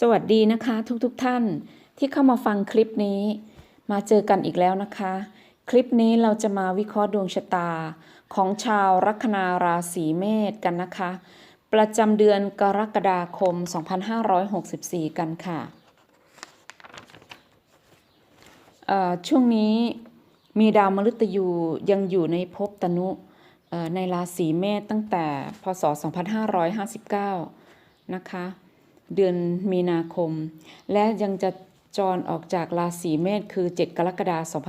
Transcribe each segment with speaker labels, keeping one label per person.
Speaker 1: สวัสดีนะคะทุกๆทท่านที่เข้ามาฟังคลิปนี้ มาเจอกันอีกแล้วนะคะ คลิปนี้เราจะมาวิเคราะห์ดวงชะตาของชาวลัคนาราศีเมษกันนะคะ ประจำเดือนกรกฎาคม 2564 กันค่ะเอ่อช่วงนี้มีดาวมฤตยูยังอยู่ในภพตนุในราศีเมษตั้งแต่พศ 2559 นะคะ เดือนมีนาคม และยังจะจรออกจากราศีเมษคือ 7 กรกฎาคม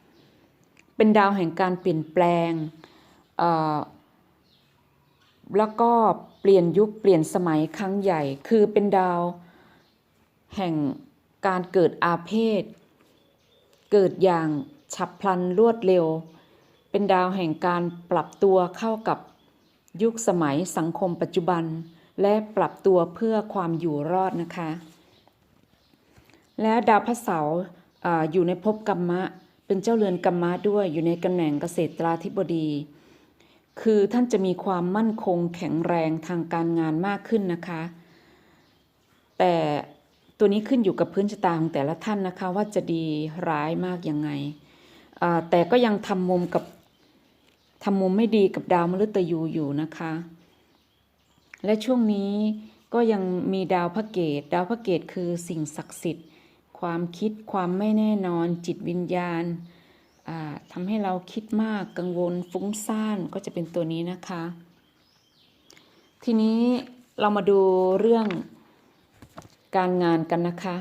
Speaker 1: 2565 เป็นดาวแห่งการเปลี่ยนแปลง แล้วก็เปลี่ยนยุคเปลี่ยนสมัยครั้งใหญ่ คือเป็นดาวแห่งการเกิดอาเพศ เกิดอย่างฉับพลันรวดเร็ว เป็นดาวแห่งการปรับตัวเข้ากับยุคสมัยสังคมปัจจุบัน และปรับตัวเพื่อความอยู่รอดนะคะ และดาวพระเสาร์อยู่ในภพกรรมะ เป็นเจ้าเรือนกรรมะด้วยอยู่ในตำแหน่งเกษตราธิบดี คือท่านจะมีความมั่นคงแข็งแรงทางการงานมากขึ้นนะคะ แต่ตัวนี้ขึ้นอยู่กับพื้นชะตาของแต่ละท่านนะคะ ว่าจะดีร้ายมากยังไง แต่ก็ยังทำมุมกับทำมุมไม่ดีกับดาวมฤตยูอยู่นะคะ และช่วงนี้ก็ยังมีดาวพระเกต ดาวพระเกตคือสิ่งศักดิ์สิทธิ์ ความคิดความไม่แน่นอน จิตวิญญาณอ่าทำให้เราคิดมากกังวลฟุ้งซ่านก็จะเป็นตัวนี้นะคะ ทีนี้เรามาดูเรื่องการงานกันนะคะ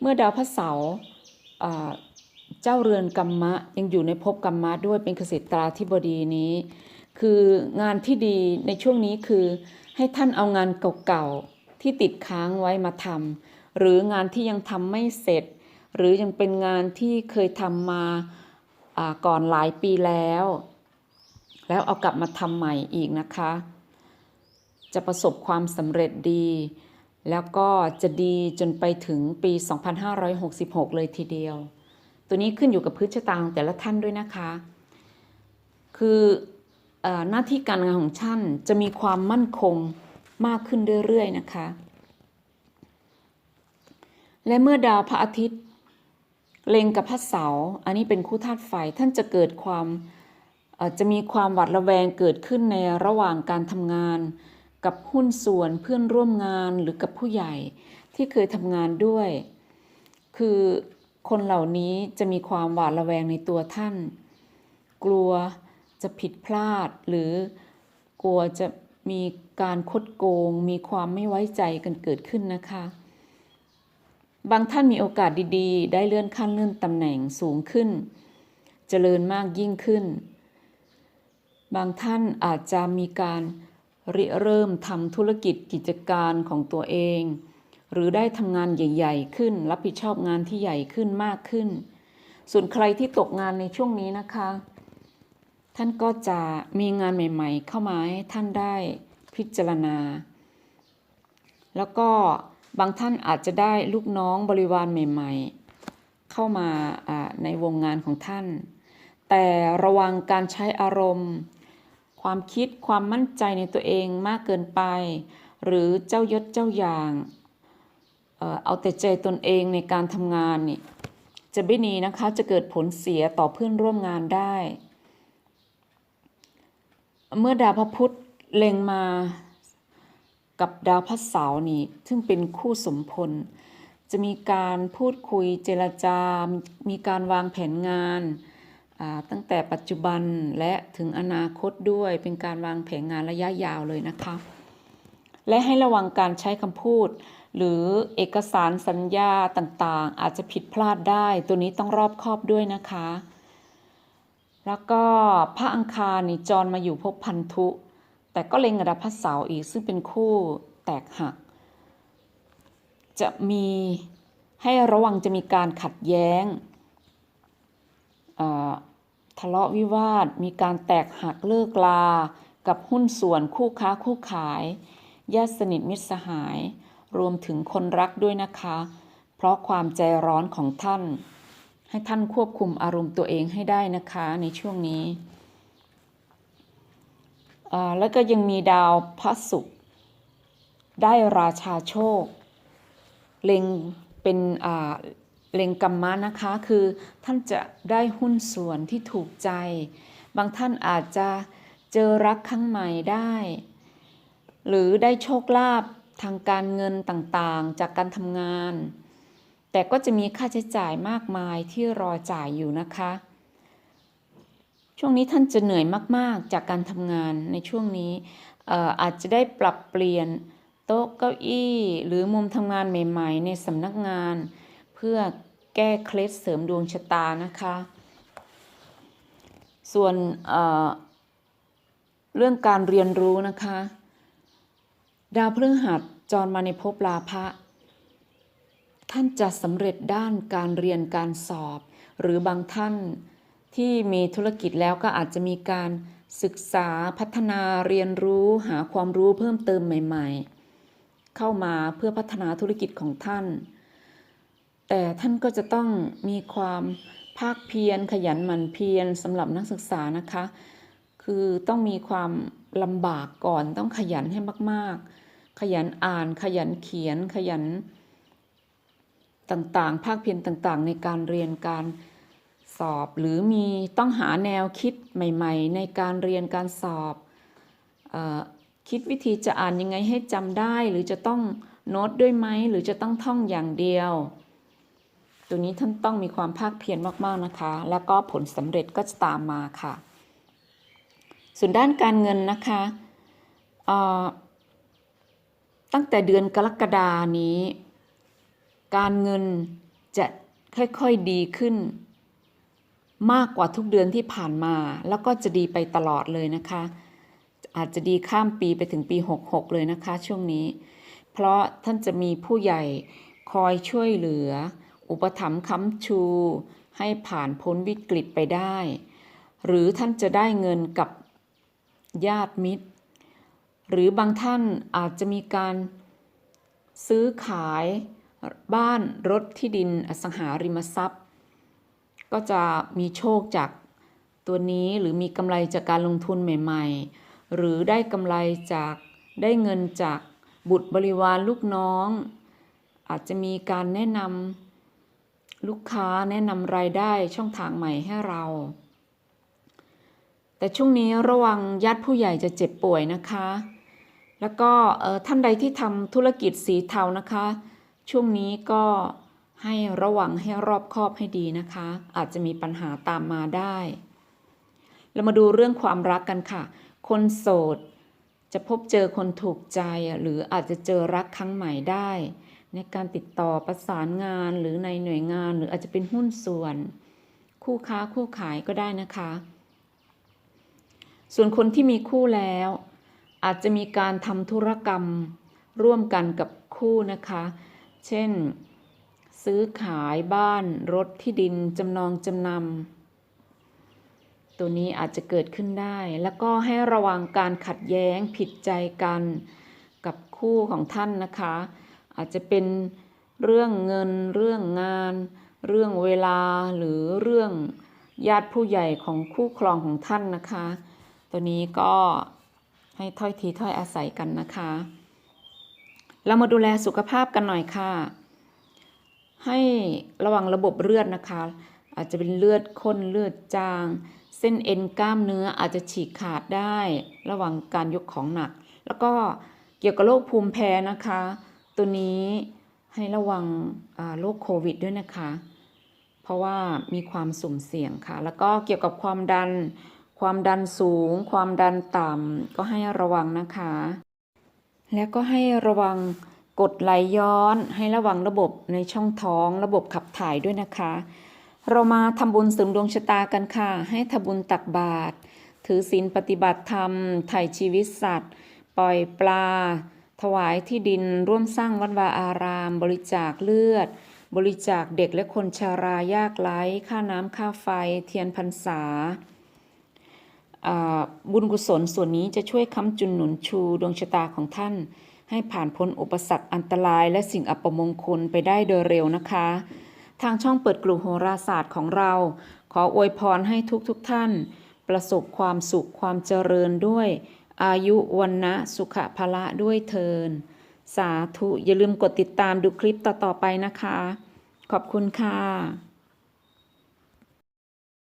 Speaker 1: เมื่อดาวพระเสาร์อ่าเจ้าเรือนกรรมะยังอยู่ในภพกรรมะด้วยเป็นเกษตราธิบดีนี้ คืองานที่ดีในช่วงนี้คือ ให้ท่านเอางานเก่าๆที่ติดค้างไว้มาทำหรืองานที่ยังทำไม่เสร็จ หรือยังเป็นงานที่เคยทำมาก่อนหลายปีแล้ว แล้วเอากลับมาทำใหม่อีกนะคะ จะประสบความสำเร็จดี แล้วก็จะดีจนไปถึงปี 2566 เลยทีเดียว ตัวนี้ขึ้นอยู่กับพื้นชะตาของแต่ละท่านด้วยนะคะ คือ หน้าที่การงานของท่านจะมีความมั่นคงมากขึ้นเรื่อยๆนะคะ และเมื่อดาวพระอาทิตย์ เล็งกับพระเสาร์อันนี้เป็นคู่ธาตุไฟท่านจะเกิดความจะมีความหวาดระแวงเกิดขึ้นในระหว่างการทำงาน กับหุ้นส่วนเพื่อนร่วมงานหรือกับผู้ใหญ่ที่เคยทำงานด้วย คือคนเหล่านี้จะมีความหวาดระแวงในตัวท่าน กลัว จะผิดพลาด หรือกลัวจะมีการคดโกง มีความไม่ไว้ใจกันเกิดขึ้นนะคะ บางท่านมีโอกาสดีๆ ได้เลื่อนขั้นเลื่อนตำแหน่งสูงขึ้น เจริญมากยิ่งขึ้น บางท่านอาจจะมีการริเริ่มทำธุรกิจกิจการของตัวเอง หรือได้ทำงานใหญ่ ๆ ขึ้น รับผิดชอบงานที่ใหญ่ขึ้นมากขึ้น ส่วนใครที่ตกงานในช่วงนี้นะคะ ท่านก็จะมีงานใหม่ ๆ เข้ามาให้ท่านได้พิจารณา แล้วก็บางท่านอาจจะได้ลูกน้องบริวารใหม่ ๆ เข้ามาในวงงานของท่าน แต่ระวังการใช้อารมณ์ ความคิดความมั่นใจในตัวเองมากเกินไป หรือเจ้ายศเจ้าอย่างเอ่อเอาแต่ใจตนเองในการทำงานนี่จะไม่ดีนะคะจะเกิดผลเสียต่อเพื่อนร่วมงานได้ เมื่อดาวพระพุธเล็งมากับดาวพระเสาร์นี่ซึ่งเป็นคู่สมพล จะมีการพูดคุยเจรจา มีการวางแผนงานตั้งแต่ปัจจุบันและถึงอนาคตด้วยเป็นการวางแผนงานระยะยาวเลยนะคะ และให้ระวังการใช้คำพูด หรือเอกสารสัญญาต่างๆ อาจจะผิดพลาดได้ ตัวนี้ต้องรอบคอบด้วยนะคะ แล้วก็พระอังคารนี่จรมาอยู่ภพพันธุ แต่ก็เล็งกับดาวพระเสาอีกซึ่งเป็นคู่แตกหัก จะมีให้ระวังจะมีการขัดแย้งทะเลาะวิวาท มีการแตกหักเลิกลา กับหุ้นส่วนคู่ค้าคู่ขายญาติสนิทมิตรสหาย รวมถึงคนรักด้วยนะคะ เพราะความใจร้อนของท่าน ให้ท่านควบคุมอารมณ์ตัวเองให้ได้นะคะในช่วงนี้อ่าแล้วก็ยังมีดาวพระศุกร์ได้ราชาโชค เล็งเป็นอ่าเล็งกรรมะนะคะ คือท่านจะได้หุ้นส่วนที่ถูกใจ บางท่านอาจจะเจอรักครั้งใหม่ได้ หรือได้โชคลาภทางการเงินต่างๆ จากการทำงาน แต่ก็จะมีค่าใช้จ่ายมากมายที่รอจ่ายอยู่นะคะ ช่วงนี้ท่านจะเหนื่อยมากๆ จากการทำงานในช่วงนี้เอ่อาจจะได้ปรับเปลี่ยนโต๊ะเก้าอี้ หรือมุมทำงานใหม่ ๆ ในสำนักงาน เพื่อแก้เคล็ดเสริมดวงชะตานะคะ ส่วนเเรื่องการเรียนรู้นะคะ ดาวพฤหัสจรมาในภพลาภะ ท่านจะสำเร็จด้านการเรียนการสอบ หรือบางท่านที่มีธุรกิจแล้วก็อาจจะมีการศึกษาพัฒนาเรียนรู้หาความรู้เพิ่มเติมใหม่ ๆ เข้ามาเพื่อพัฒนาธุรกิจของท่าน แต่ท่านก็จะต้องมีความภาคเพียรขยันหมั่นเพียรสำหรับนักศึกษานะคะ คือต้องมีความลำบากก่อนต้องขยันให้มาก ๆ ขยันอ่านขยันเขียนขยัน ต่างๆ ภาคเพียรต่างๆ ในการเรียนการสอบหรือมีต้องหาแนวคิดใหม่ ๆ ในการเรียนการสอบออคิดวิธีจะอ่านยังไงให้จำได้ หรือจะต้องโน้ตด้วยไหมหรือจะต้องท่องอย่างเดียว ตัวนี้ท่านต้องมีความภาคเพียรมากๆนะคะ แล้วก็ผลสำเร็จก็จะตามมาค่ะ ส่วนด้านการเงินนะคะตั้งแต่เดือนกรกฎานี้ การเงินจะค่อยๆดีขึ้น มากกว่าทุกเดือนที่ผ่านมา แล้วก็จะดีไปตลอดเลยนะคะ อาจจะดีข้ามปีไปถึงปี 66 เลยนะคะ ช่วงนี้ เพราะท่านจะมีผู้ใหญ่คอยช่วยเหลือ อุปถัมภ์ค้ำชู ให้ผ่านพ้นวิกฤตไปได้ หรือท่านจะได้เงินกับญาติมิตร หรือบางท่านอาจจะมีการซื้อขาย บ้านรถที่ดินอสังหาริมทรัพย์ ก็จะมีโชคจากตัวนี้หรือมีกำไรจากการลงทุนใหม่ ๆ หรือได้กำไรจากได้เงินจากบุตรบริวารลูกน้อง อาจจะมีการแนะนำลูกค้าแนะนำรายได้ช่องทางใหม่ให้เรา แต่ช่วงนี้ระวังญาติผู้ใหญ่จะเจ็บป่วยนะคะ แล้วก็ท่านใดที่ทำธุรกิจสีเทานะคะ ช่วงนี้ก็ให้ระวังให้รอบคอบให้ดีนะคะ อาจจะมีปัญหาตามมาได้ เรามาดูเรื่องความรักกันค่ะ คนโสด จะพบเจอคนถูกใจหรืออาจจะเจอรักครั้งใหม่ได้ ในการติดต่อประสานงานหรือในหน่วยงานหรืออาจจะเป็นหุ้นส่วน คู่ค้าคู่ขายก็ได้นะคะ ส่วนคนที่มีคู่แล้ว อาจจะมีการทำธุรกรรมร่วมกันกับคู่นะคะ เช่น ซื้อขายบ้านรถที่ดินจำนองจำนำตัวนี้อาจจะเกิดขึ้นได้ แล้วก็ให้ระวังการขัดแย้งผิดใจกันกับคู่ของท่านนะคะ อาจจะเป็นเรื่องเงิน เรื่องงาน เรื่องเวลาหรือเรื่องญาติผู้ใหญ่ของคู่ครองของท่านนะคะ ตัวนี้ก็ให้ถ้อยทีถ้อยอาศัยกันนะคะ เรามาดูแลสุขภาพกันหน่อยค่ะ ให้ระวังระบบเลือดนะคะ อาจจะเป็นเลือดข้นเลือดจาง เส้นเอ็นกล้ามเนื้ออาจจะฉีกขาดได้ ระว่างการยกของหนัก แล้วก็เกี่ยวกับโรคภูมิแพ้นะคะ ตัวนี้ให้ระวังโรคโควิดด้วยนะคะ เพราะว่ามีความสุ่มเสี่ยงค่ะ แล้วก็เกี่ยวกับความดัน ความดันสูง ความดันต่ำก็ให้ระวังนะคะ แล้วก็ให้ระวังกดไหลย้อน ให้ระวังระบบในช่องท้อง ระบบขับถ่ายด้วยนะคะ เรามาทำบุญเสริมดวงชะตากันค่ะ ให้ทำบุญตักบาตรถือศีลปฏิบัติธรรมไถ่ชีวิตสัตว์ ปล่อยปลา ถวายที่ดินร่วมสร้างวัดวาอาราม บริจาคเลือด บริจาคเด็กและคนชารายากไร้ค่าน้ำค่าไฟ เทียนพรรษา บุญกุศลส่วนนี้จะช่วยค้ำจุนหนุนชูดวงชะตาของท่าน ให้ผ่านพ้นอุปสรรคอันตรายและสิ่งอัปมงคลไปได้โดยเร็วนะคะ ทางช่องเปิดกลุ่มโหราศาสตร์ของเรา ขออวยพรให้ทุกทุกท่าน ประสบความสุขความเจริญด้วย อายุวันนะสุขภละด้วยเทิน สาธุอย่าลืมกดติดตามดูคลิปต่อๆไปนะคะ ขอบคุณค่ะ